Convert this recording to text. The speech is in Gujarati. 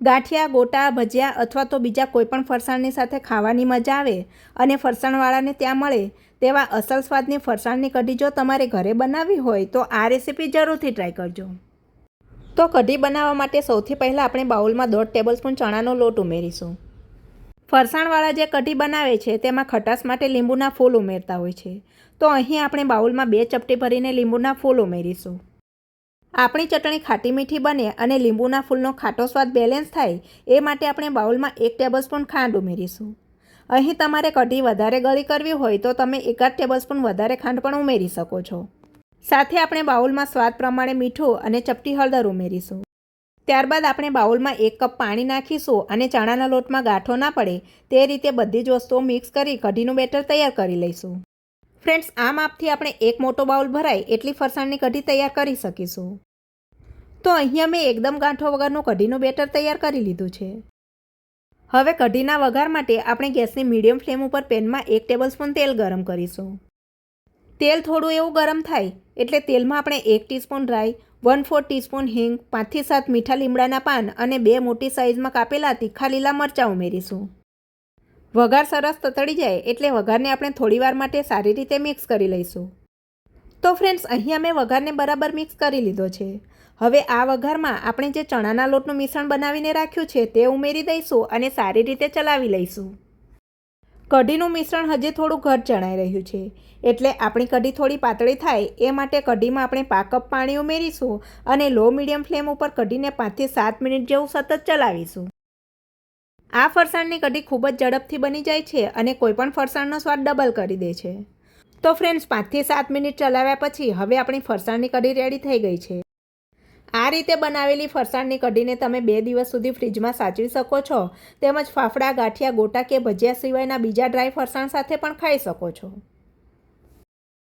ગાંઠિયા, ગોટા, ભજીયા અથવા તો બીજા કોઈપણ ફરસાણની સાથે ખાવાની મજા આવે અને ફરસાણવાળાને ત્યાં મળે તેવા અસલ સ્વાદની ફરસાણની કઢી જો તમારે ઘરે બનાવવી હોય તો આ રેસીપી જરૂરથી ટ્રાય કરજો. તો કઢી બનાવવા માટે સૌથી પહેલાં આપણે બાઉલમાં દોઢ ટેબલસ્પૂન ચણાનો લોટ ઉમેરીશું. ફરસાણવાળા જે કઢી બનાવે છે તેમાં ખટાશ માટે લીંબુના ફૂલ ઉમેરતા હોય છે. તો અહીં આપણે બાઉલમાં બે ચપટી ભરીને લીંબુના ફૂલ ઉમેરીશું. આપણી ચટણી ખાટી મીઠી બને અને લીંબુના ફૂલનો ખાટો સ્વાદ બેલેન્સ થાય, એ માટે આપણે બાઉલમાં એક ટેબલસ્પૂન ખાંડ ઉમેરીશું. અહીં તમારે કઢી વધારે ગળી કરવી હોય તો તમે એકાદ ટેબલસ્પૂન વધારે ખાંડ પણ ઉમેરી શકો છો. સાથે આપણે બાઉલમાં સ્વાદ પ્રમાણે મીઠું અને ચપટી હળદર ઉમેરીશું. ત્યારબાદ આપણે બાઉલમાં એક કપ પાણી નાખીશું અને ચણાના લોટમાં ગાંઠો ના પડે, તે રીતે બધી જ વસ્તુઓ મિક્સ કરી કઢીનું બેટર તૈયાર કરી લઈશું. ફ્રેન્ડ્સ આ માપથી આપણે એક મોટો બાઉલ ભરાય, એટલી ફરસાણની કઢી તૈયાર કરી શકીશું. તો અહીંયા મેં એકદમ ગાંઠો વગરનું કઢીનું બેટર તૈયાર કરી લીધું છે. હવે કઢીના વઘાર માટે આપણે ગેસની મીડિયમ ફ્લેમ ઉપર પેનમાં એક ટેબલસ્પૂન તેલ ગરમ કરીશું. તેલ થોડું એવું ગરમ થાય એટલે તેલમાં આપણે એક ટીસ્પૂન રાઈ, વન ફોર ટીસ્પૂન હિંગ પાંચથી સાત મીઠા લીમડાના પાન અને બે મોટી સાઇઝમાં કાપેલા તીખા લીલા મરચાં ઉમેરીશું. વઘાર સરસ તતડી જાય એટલે વઘારને આપણે થોડીવાર માટે સારી રીતે મિક્સ કરી લઈશું. તો ફ્રેન્ડ્સ, અહીંયા મેં વઘારને બરાબર મિક્સ કરી લીધો છે. હવે આ વઘારમાં આપણે જે ચણાના લોટનું મિશ્રણ બનાવીને રાખ્યું છે તે ઉમેરી દઈશું અને સારી રીતે ચલાવી લઈશું. કઢીનું મિશ્રણ હજી થોડું ઘટ ચણાઈ રહ્યું છે. એટલે આપણી કઢી થોડી પાતળી થાય એ માટે કઢીમાં આપણે પાકપ કપ પાણી ઉમેરીશું અને લો મીડિયમ ફ્લેમ ઉપર કઢીને પાંચથી સાત મિનિટ જેવું સતત ચલાવીશું. આ ફરસાણની કઢી ખૂબ જ ઝડપથી બની જાય છે અને કોઈપણ ફરસાણનો સ્વાદ ડબલ કરી દે છે. તો ફ્રેન્ડ્સ, પાંચથી સાત મિનિટ ચલાવ્યા પછી હવે આપણી ફરસાણની કઢી રેડી થઈ ગઈ છે. આ રીતે બનાવેલી ફરસાણની કઢીને તમે બે દિવસ સુધી ફ્રીજમાં સાચવી શકો છો. તેમજ ફાફડા, ગાંઠિયા, ગોટા કે ભજીયા સિવાયના બીજા ડ્રાય ફરસાણ સાથે પણ ખાઈ શકો છો.